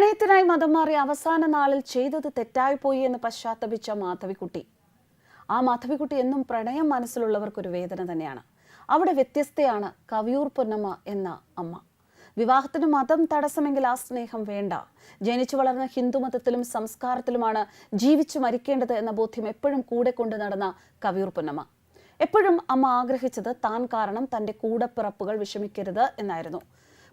പ്രണയത്തിനായി മതം മാറി അവസാന നാളിൽ ചെയ്തത് തെറ്റായിപ്പോയി എന്ന് പശ്ചാത്തപിച്ച മാധവിക്കുട്ടി. ആ മാധവിക്കുട്ടി എന്നും പ്രണയം മനസ്സിലുള്ളവർക്കൊരു വേദന തന്നെയാണ്. അവിടെ വ്യത്യസ്തയാണ് കവിയൂർ പൊന്നമ്മ എന്ന അമ്മ. വിവാഹത്തിന് മതം തടസ്സമെങ്കിൽ ആ സ്നേഹം വേണ്ട. ജനിച്ചു വളർന്ന ഹിന്ദുമതത്തിലും സംസ്കാരത്തിലുമാണ് ജീവിച്ചു മരിക്കേണ്ടത് എന്ന ബോധ്യം എപ്പോഴും കൂടെ കൊണ്ടു നടന്ന കവിയൂർ പൊന്നമ്മ. എപ്പോഴും അമ്മ ആഗ്രഹിച്ചത് താൻ കാരണം തന്റെ കൂടപ്പിറപ്പുകൾ വിഷമിക്കരുത് എന്നായിരുന്നു.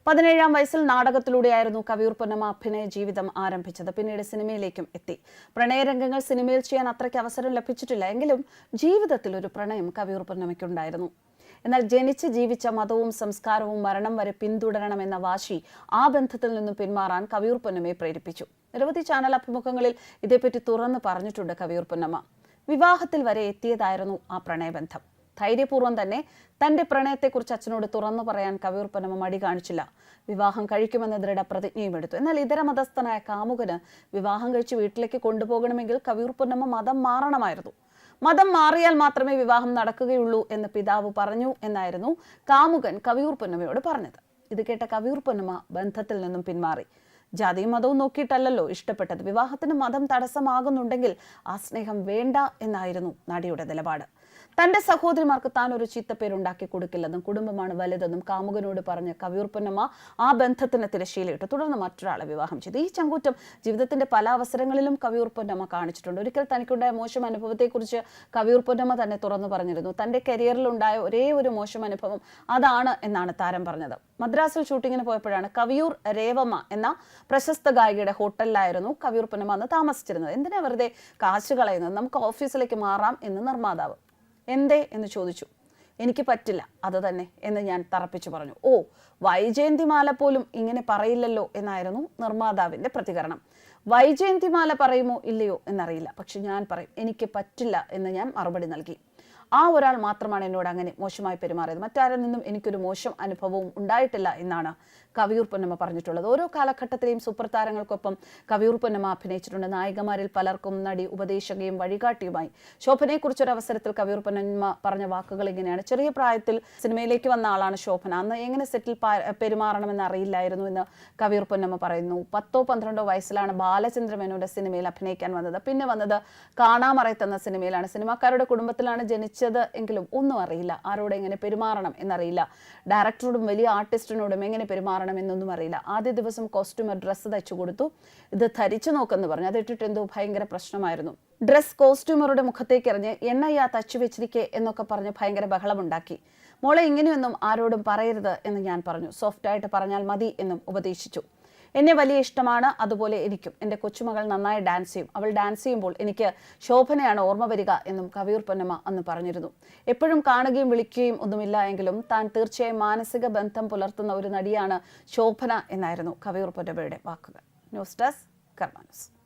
പതിനേഴാം വയസ്സിൽ നാടകത്തിലൂടെയായിരുന്നു കവിയൂർ പൊന്നമ്മ അഭിനയ ജീവിതം ആരംഭിച്ചത്. പിന്നീട് സിനിമയിലേക്കും എത്തി. പ്രണയരംഗങ്ങൾ സിനിമയിൽ ചെയ്യാൻ അത്രയ്ക്ക് അവസരം ലഭിച്ചിട്ടില്ല. എങ്കിലും ജീവിതത്തിൽ ഒരു പ്രണയം കവിയൂർ പൊന്നമ്മയ്ക്കുണ്ടായിരുന്നു. എന്നാൽ ജനിച്ച് ജീവിച്ച മതവും സംസ്കാരവും മരണം വരെ പിന്തുടരണമെന്ന വാശി ആ ബന്ധത്തിൽ നിന്നും പിന്മാറാൻ കവിയൂർ പൊന്നമ്മയെ പ്രേരിപ്പിച്ചു. നിരവധി ചാനൽ അഭിമുഖങ്ങളിൽ ഇതേപ്പറ്റി തുറന്നു പറഞ്ഞിട്ടുണ്ട് കവിയൂർ പൊന്നമ്മ. വിവാഹത്തിൽ വരെ എത്തിയതായിരുന്നു ആ പ്രണയബന്ധം. ധൈര്യപൂർവം തന്നെ തന്റെ പ്രണയത്തെക്കുറിച്ച് അച്ഛനോട് തുറന്നു പറയാൻ കവിയൂർ പനമ മടി കാണിച്ചില്ല. വിവാഹം കഴിക്കുമെന്ന ദൃഢപ്രതിജ്ഞയും എടുത്തു. എന്നാൽ ഇതര മതസ്ഥനായ കാമുകന് വിവാഹം കഴിച്ച് വീട്ടിലേക്ക് കൊണ്ടുപോകണമെങ്കിൽ കവിയൂർ പൊന്നമ്മ മതം മാറണമായിരുന്നു. മതം മാറിയാൽ മാത്രമേ വിവാഹം നടക്കുകയുള്ളൂ എന്ന് പിതാവ് പറഞ്ഞു എന്നായിരുന്നു കാമുകൻ കവിയൂർ പൊന്നമ്മയോട് പറഞ്ഞത്. ഇത് കേട്ട കവിയൂർ ബന്ധത്തിൽ നിന്നും പിന്മാറി. ജാതിയും മതവും നോക്കിയിട്ടല്ലല്ലോ ഇഷ്ടപ്പെട്ടത്. വിവാഹത്തിന് മതം തടസ്സമാകുന്നുണ്ടെങ്കിൽ ആ സ്നേഹം വേണ്ട എന്നായിരുന്നു നടിയുടെ നിലപാട്. തന്റെ സഹോദരിമാർക്ക് താൻ ഒരു ചീത്തപ്പേരുണ്ടാക്കി കൊടുക്കില്ലെന്നും കുടുംബമാണ് വലുതെന്നും കാമുകനോട് പറഞ്ഞ കവിയൂർപ്പന്നമ്മ ആ ബന്ധത്തിന് തിരശ്ശീലയിട്ടു. തുടർന്ന് മറ്റൊരാളെ വിവാഹം ചെയ്തു. ഈ ചങ്കൂറ്റം ജീവിതത്തിന്റെ പല അവസരങ്ങളിലും കവിയൂർപ്പന്നമ്മ കാണിച്ചിട്ടുണ്ട്. ഒരിക്കൽ തനിക്കുണ്ടായ മോശം അനുഭവത്തെക്കുറിച്ച് കവിയൂർപ്പന്നമ്മ തന്നെ തുറന്നു പറഞ്ഞിരുന്നു. തന്റെ കരിയറിൽ ഉണ്ടായ ഒരേ ഒരു മോശം അനുഭവം അതാണ് എന്നാണ് താരം പറഞ്ഞത്. മദ്രാസിൽ ഷൂട്ടിങ്ങിന് പോയപ്പോഴാണ് കവിയൂർ രേവമ്മ എന്ന പ്രശസ്ത ഗായികയുടെ ഹോട്ടലിലായിരുന്നു കവിയൂർപ്പന്നമ്മ അന്ന് താമസിച്ചിരുന്നത്. എന്തിനാ വെറുതെ കാശ് കളയുന്നത്? നമുക്ക് ഓഫീസിലേക്ക് മാറാം എന്ന് നിർമ്മാതാവ് എന്തേ എന്ന് ചോദിച്ചു. എനിക്ക് പറ്റില്ല അത് തന്നെ എന്ന് ഞാൻ തറപ്പിച്ചു പറഞ്ഞു. ഓ വൈജയന്തിമാല പോലും ഇങ്ങനെ പറയില്ലല്ലോ എന്നായിരുന്നു നിർമ്മാതാവിന്റെ പ്രതികരണം. വൈജയന്തിമാല പറയുമോ ഇല്ലയോ എന്നറിയില്ല പക്ഷെ ഞാൻ പറയും എനിക്ക് പറ്റില്ല എന്ന് ഞാൻ മറുപടി നൽകി. ആ ഒരാൾ മാത്രമാണ് എന്നോട് അങ്ങനെ മോശമായി പെരുമാറിയത്. മറ്റാരിൽ നിന്നും എനിക്കൊരു മോശം അനുഭവവും ഉണ്ടായിട്ടില്ല എന്നാണ് കവിയൂർ പൊന്നമ്മ പറഞ്ഞിട്ടുള്ളത്. ഓരോ കാലഘട്ടത്തിലെയും സൂപ്പർ താരങ്ങൾക്കൊപ്പം കവിയൂർ പൊന്നമ്മ അഭിനയിച്ചിട്ടുണ്ട്. നായികമാരിൽ പലർക്കും നടി ഉപദേശകയും വഴികാട്ടിയുമായി. ശോഭനയെക്കുറിച്ചൊരു അവസരത്തിൽ കവിയൂർ പൊന്നമ്മ പറഞ്ഞ വാക്കുകൾ ഇങ്ങനെയാണ്. ചെറിയ പ്രായത്തിൽ സിനിമയിലേക്ക് വന്ന ആളാണ് ശോഭന. അന്ന് എങ്ങനെ സെറ്റിൽ പെരുമാറണമെന്ന് അറിയില്ലായിരുന്നു എന്ന് കവിയൂർ പൊന്നമ്മ പറയുന്നു. പത്തോ പന്ത്രണ്ടോ വയസ്സിലാണ് ബാലചന്ദ്രമേനോന്റെ സിനിമയിൽ അഭിനയിക്കാൻ വന്നത്. പിന്നെ വന്നത് കാണാമറയത്തെന്ന സിനിമയിലാണ്. സിനിമാക്കാരുടെ കുടുംബത്തിലാണ് ജനിച്ചത് എങ്കിലും ഒന്നും അറിയില്ല. ആരോട് എങ്ങനെ പെരുമാറണം എന്നറിയില്ല. ഡയറക്ടറോടും വലിയ ആർട്ടിസ്റ്റിനോടും എങ്ങനെ പെരുമാറണം എന്നൊന്നും അറിയില്ല. ആദ്യ ദിവസം കോസ്റ്റ്യൂമർ ഡ്രസ്സ് തയ്ച്ചു കൊടുത്തു. ഇത് ധരിച്ചു നോക്കെന്ന് പറഞ്ഞു. അതിട്ടിട്ട് എന്തോ ഭയങ്കര പ്രശ്നമായിരുന്നു. ഡ്രസ് കോസ്റ്റ്യൂമറുടെ മുഖത്തേക്ക് എറിഞ്ഞ് എണ്ണയ്യാ തച്ചു വെച്ചിരിക്കെ? എന്നൊക്കെ പറഞ്ഞ് ഭയങ്കര ബഹളമുണ്ടാക്കി. മോളെ ഇങ്ങനെയൊന്നും ആരോടും പറയരുത് എന്ന് ഞാൻ പറഞ്ഞു. സോഫ്റ്റായിട്ട് പറഞ്ഞാൽ മതി എന്നും ഉപദേശിച്ചു. എന്നെ വലിയ ഇഷ്ടമാണ് അതുപോലെ എനിക്കും. എന്റെ കൊച്ചുമകൾ നന്നായി ഡാൻസ് ചെയ്യും. അവൾ ഡാൻസ് ചെയ്യുമ്പോൾ എനിക്ക് ശോഭനയാണ് ഓർമ്മ വരിക എന്നും കവിയൂർ പൊന്നമ്മ അന്ന് പറഞ്ഞിരുന്നു. എപ്പോഴും കാണുകയും വിളിക്കുകയും ഒന്നുമില്ല എങ്കിലും താൻ തീർച്ചയായും മാനസിക ബന്ധം പുലർത്തുന്ന ഒരു നടിയാണ് ശോഭന എന്നായിരുന്നു കവിയൂർ പൊന്നമ്മയുടെ വാക്കുകൾ. News desk കർമാനസ്